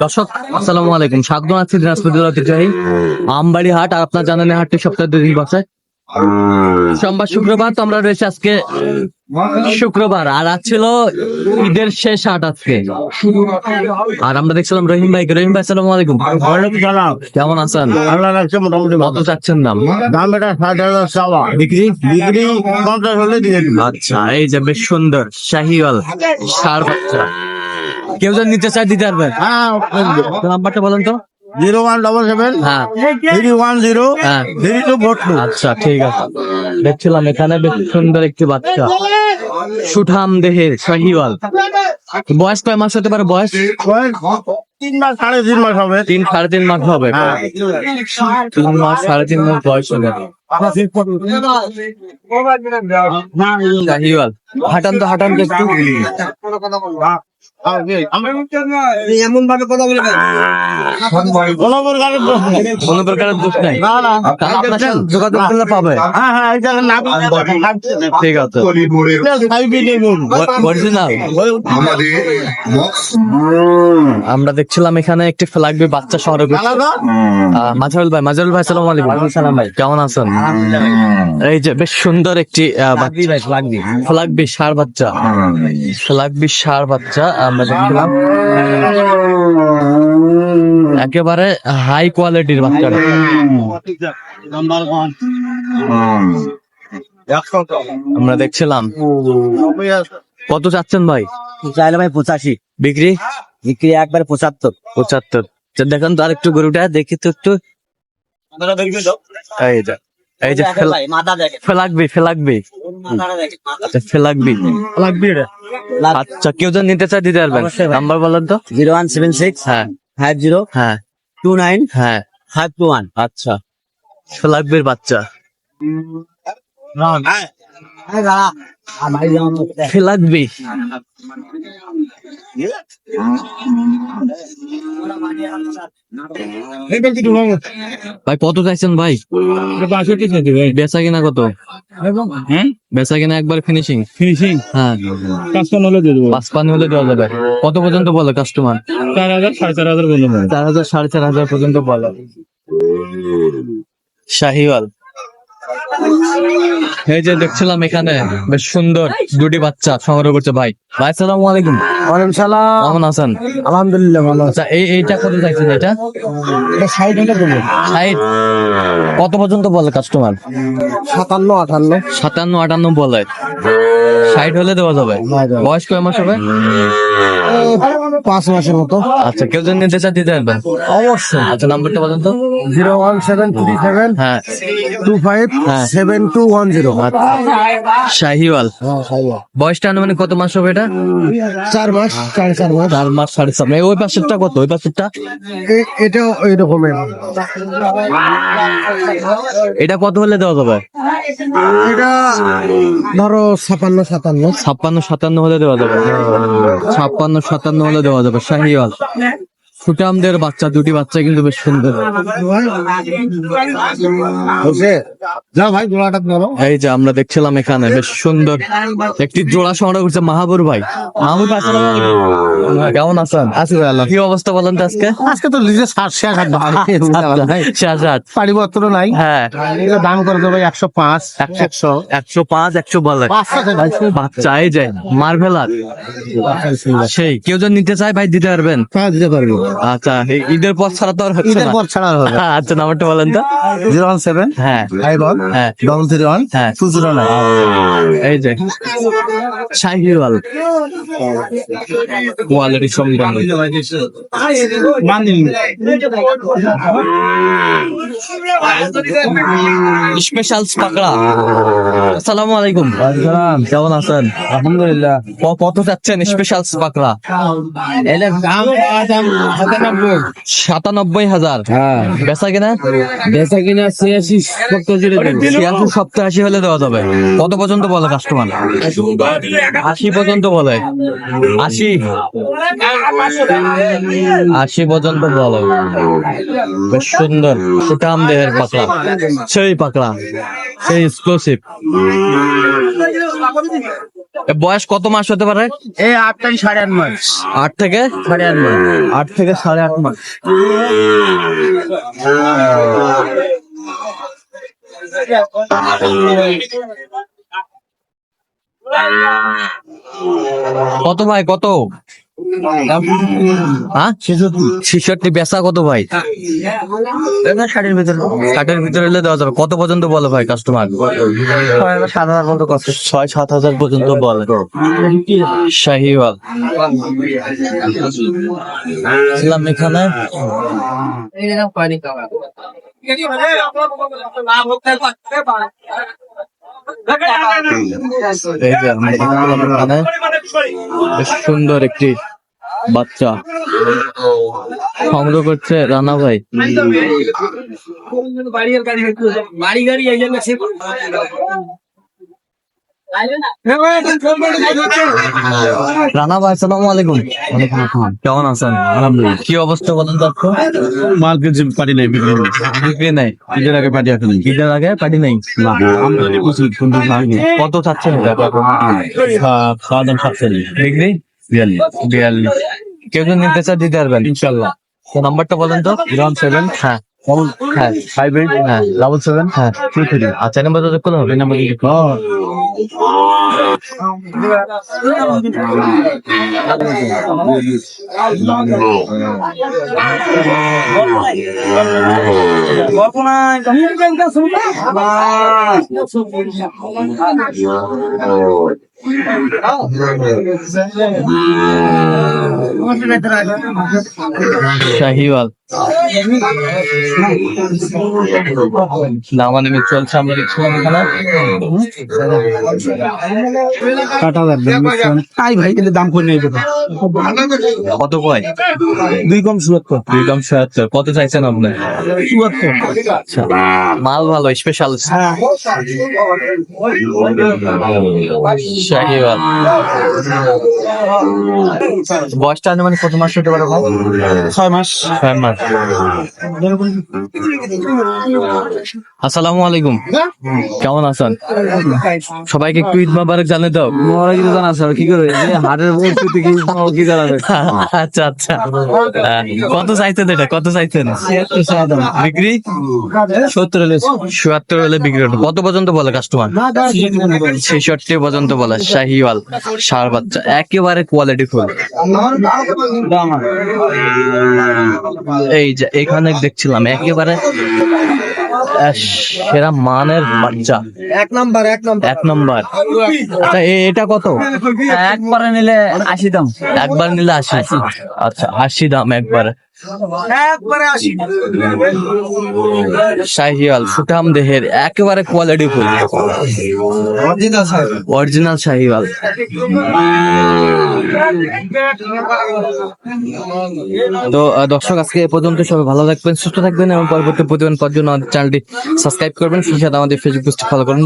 দর্শক আসসালামু আলাইকুম। স্বাগত আছি দিনাজপুর ঐতিহ্যবাহী আমবাড়ি হাট আর আপনার জানেন হাটটি সপ্তাহে দুই দিন বসে। সোমবার শুক্রবার তো আমরা রয়েছে আজকে শুক্রবার আর আজ ছিল ঈদের শেষ হাট আজকে। আর আমরা দেখছিলাম রহিম ভাই রহিম ভাই আসসালামু আলাইকুম। কেমন আছেন? কত চাচ্ছেন দাম? দাম এটা ষাট হাজার চাওয়া। বিক্রি বিক্রি পঞ্চাশ হলে দিয়ে আচ্ছা এই যে বেশ সুন্দর শাহিওয়াল সার বাচ্চা। কেউ যদি নিতে চায় দিতে পারবেন হ্যাঁ নাম্বারটা বলেন তো। জিরো ওয়ান ডবল সেভেন হ্যাঁ। থ্রি ওয়ান জিরো হ্যাঁ। থ্রি টু ফোর টু আচ্ছা ঠিক আছে। দেখছিলাম এখানে বেশ সুন্দর একটি বাচ্চা। সুঠাম দেহের শাহিওয়াল। বয়স কয় মাস হতে পারে? বয়স? তিন মাস সাড়ে তিন মাস হবে। তিন সাড়ে তিন মাস হবে। হ্যাঁ। তিন মাস সাড়ে তিন মাস বয়স হবে। হাঁটান তো হাঁটান তো একটু। এমন ভাবে কথা বলে। কোনো প্রকারের দোষ নেই। যোগাযোগ করলে পাবে। হ্যাঁ হ্যাঁ ঠিক আছে। আমরা দেখছিলাম এখানে একটি ফ্ল্যাগবি বাচ্চা আহ, মাজারুল ভাই মাজারুল ভাই সালাম আলাইকুম। সালাম ভাই। কেমন আছেন? এই যে বেশ সুন্দর একটি ফ্ল্যাগবি সার বাচ্চা। ফ্ল্যাগবি সার বাচ্চা। আমরা দেখছিলাম। একেবারে হাই কোয়ালিটির বাচ্চাটা আমরা দেখছিলাম। কত চাচ্ছেন ভাই? চাইলে ভাই পঁচাশি। বিক্রি? বিক্রি একবার পঁচাত্তর। পঁচাত্তর। দেখেন তো আরেকটু গরুটা দেখি তো একটু। এই যে। এই যে ফেলাকবি ফেলাকবি। আচ্ছা ফেলাকবি। আচ্ছা কেউ যদি নিতে চায় দিতে পারবেন। নাম্বার বলেন তো? জিরো ওয়ান সেভেন সিক্স হ্যাঁ। ফাইভ জিরো হ্যাঁ। টু নাইন হ্যাঁ। Five two one. আচ্ছা। ফেলাকবির বাচ্চা। ফেলাকবি ভাই কত চাইছেন ভাই? বেচা কিনা কত? বেচা কিনা একবার ফিনিশিং ফিনিশিং হ্যাঁ। কাস্টমার হলে দিয়ে দেবো। পাঁচ পানি হলে দেওয়া যাবে। কত পর্যন্ত বলে কাস্টমার চার হাজার সাড়ে চার হাজার বললাম চার হাজার সাড়ে চার হাজার পর্যন্ত বলে। শাহিওয়াল। এই যে দেখছিলাম এখানে বেশ সুন্দর দুটি বাচ্চা সংগ্রহ করছে ভাই। ভাই সালাম আলাইকুম। ওয়ালাইকুম সালাম। কেমন আছেন? আলহামদুলিল্লাহ ভালো আচ্ছা এই এইটা কত চাইছেন এটা? এটা ষাট হলে দেবো। ষাট? কত পর্যন্ত বলে কাস্টমার সাতান্ন আটান্ন। সাতান্ন আটান্ন বলে। ষাট হলে দেওয়া যাবে? বয়স কয় মাস হবে? পাঁচ মাসের মতো। আচ্ছা কেউ যদি নিতে চান দিতে পারবেন। অবশ্যই। আচ্ছা নাম্বারটা বলেন তো। Zero one seven three seven হ্যাঁ। টু ফাইভ হ্যাঁ। Seven two one zero. Sahiwal. বয়সটা আনুমানিক কত মাস হবে এটা? চার মাস সাড়ে চার মাস। চার মাস সাড়ে চার মাস। ওই পাশেরটা কত? ওই পাশেরটা এটাও ওই রকমের এটা কত হলে দেওয়া যাবে? এটা ধরো ছাপান্ন সাতান্ন। ছাপ্পান্ন সাতান্ন হলে দেওয়া যাবে। ছাপ্পান্ন সাতান্ন হলে দেওয়া যাবে। শাহিওয়াল। সুটামদের বাচ্চা দুটি বাচ্চা কিন্তু বেশ সুন্দর। এই যে আমরা দেখছিলাম এখানে বেশ সুন্দর। একটি জোড়া সংগ্রহ করছে মাহাবুর ভাই। মাহাবুর কেমন আছেন? আছি ভাই কি অবস্থা বলেন তো আজকে? আজকে তো লিজে ষাট শেষ হাট ষাট ষাট পারিপত্র নাই। হ্যাঁ। দাম করে দেবো একশো পাঁচ একশো একশো। পাঁচ একশো বলে। বাচ্চা এই যে মার্ভেলার। সেই কেউ যদি নিতে চায় ভাই দিতে পারবেন। দিতে পারব। আচ্ছা ঈদের পর ছাড়া তো আর হচ্ছে ঈদের পর ছাড়া হবে আচ্ছা নাম্বারটা বলেন তো। জিরো ওয়ান সেভেন হ্যাঁ। ফাইভ ওয়ান হ্যাঁ। ডবল থ্রি ওয়ান হ্যাঁ। Two zero nine. এই যে শাহিওয়াল কোয়ালিটি সম্পন্ন স্পেশাল পাকড়া। আসসালামু আলাইকুম। কেমন আছেন? আলহামদুলিল্লাহ। কত চাচ্ছেন স্পেশাল পাকড়া? দাম দাম সাতানব্বই। হাজার। হ্যাঁ। বেচা কিনা? বেচা কিনা ছিয়াশি সত্তর ছিয়াশি সপ্তাহ আশি হলে দেওয়া যাবে। কত পর্যন্ত বলে কাস্টমার আশি পর্যন্ত বলে। আশি। আশি পর্যন্ত বলে। বেশ সুন্দর। সুটাম দেহের পাকড়া সেই পাকড়া সেই এক্সক্লুসিভ বয়স কত মাস হতে পারে? এই আট থেকে সাড়ে আট মাস। আট থেকে? সাড়ে আট মাস। আট থেকে সাড়ে আট মাস। কত ভাই কত? ছেষট্টি। বেচা কত ভাই? ষাটের ভিতরে ষাটের ভিতরে হলে দেওয়া যাবে। কত পর্যন্ত বলে ভাই কাস্টমার সাত হাজার পর্যন্ত ছয়, সাত হাজার পর্যন্ত বলে। শাহিওয়াল। ছিলাম এখানে। এই যে সুন্দর একটি বাচ্চা। সংগ্রহ করছে রানা ভাই। বাড়ি গাড়ি রানা ভাই সালাম আলাইকুম। কেমন আছেন? আলহামদুলিল্লাহ। কি অবস্থা বলেন তো? মাল কিছু নাই বিক্রি নেই। ঈদের আগে পাটি আসেনি ঈদের আগে কত চাচ্ছেন? এটা? খাওয়া দাম সাতশো বিক্রি বিয়াল্লিশ। বিয়াল্লিশ। কেউ নিতে দিতে পারবেন। ইনশাল্লাহ। নাম্বারটা বলেন তো। গ্রাম সেভেন। হ্যাঁ। হ্যাঁ ফাইভ এইট হ্যাঁ ডাবল সেভেন হ্যাঁ টু থ্রি আচ্ছা নাম্বার তো কোন হবে নাম্বার শাহিওয়াল। না আমি চলছে আমরা দেখছিলাম এখানে? আট হাজার তাই ভাই কিন্তু দাম করে নেই কত কয়? দুই কম সুয়াত্তর দুই কম সহাত্তর কত চাইছেন আপনি? চুয়াত্তর। আচ্ছা। মাল ভালো স্পেশাল শাহিওয়াল বয়সটা মানে কত মাস হতে পারে ভাই ছয় মাস ছয় মাস আসসালামু আলাইকুম। কেমন আছেন? সবাইকে একটু ঈদ মোবারক জানে দাও। মোরা কিছু জানা আছে কি করে এই হাটের পরিস্থিতি কি কি জানাবে আচ্ছা আচ্ছা। কত চাইছেন এটা? কত চাইছেন? বিক্রি? সত্তর হলে চুয়াত্তর হলে বিক্রি কত পর্যন্ত বলে কাস্টমার ছেষট্টি পর্যন্ত বলে শাহিওয়াল সার বাচ্চা একেবারে কোয়ালিটি ফুল। এই যে এখানে দেখছিলাম একেবারে সেরা মানের বাচ্চা। এক নাম্বার এক নাম্বার। এক নম্বর। আচ্ছা এটা কত? একবারে নিলে আশি দাম। একবার নিলে আশি। আচ্ছা আশি দাম একবার। শাহিওয়াল সুঠাম দেহের একেবারে কোয়ালিটি ফুল। অরিজিনাল শাহিওয়াল। তো দর্শক আজকে এ পর্যন্ত সবাই ভালো থাকবেন সুস্থ থাকবেন এবং পরবর্তী প্রতিবেদন জন্য আমাদের চ্যানেলটি সাবস্ক্রাইব করবেন। সেই সাথে আমাদের ফেসবুক পেজটি ফলো করবেন।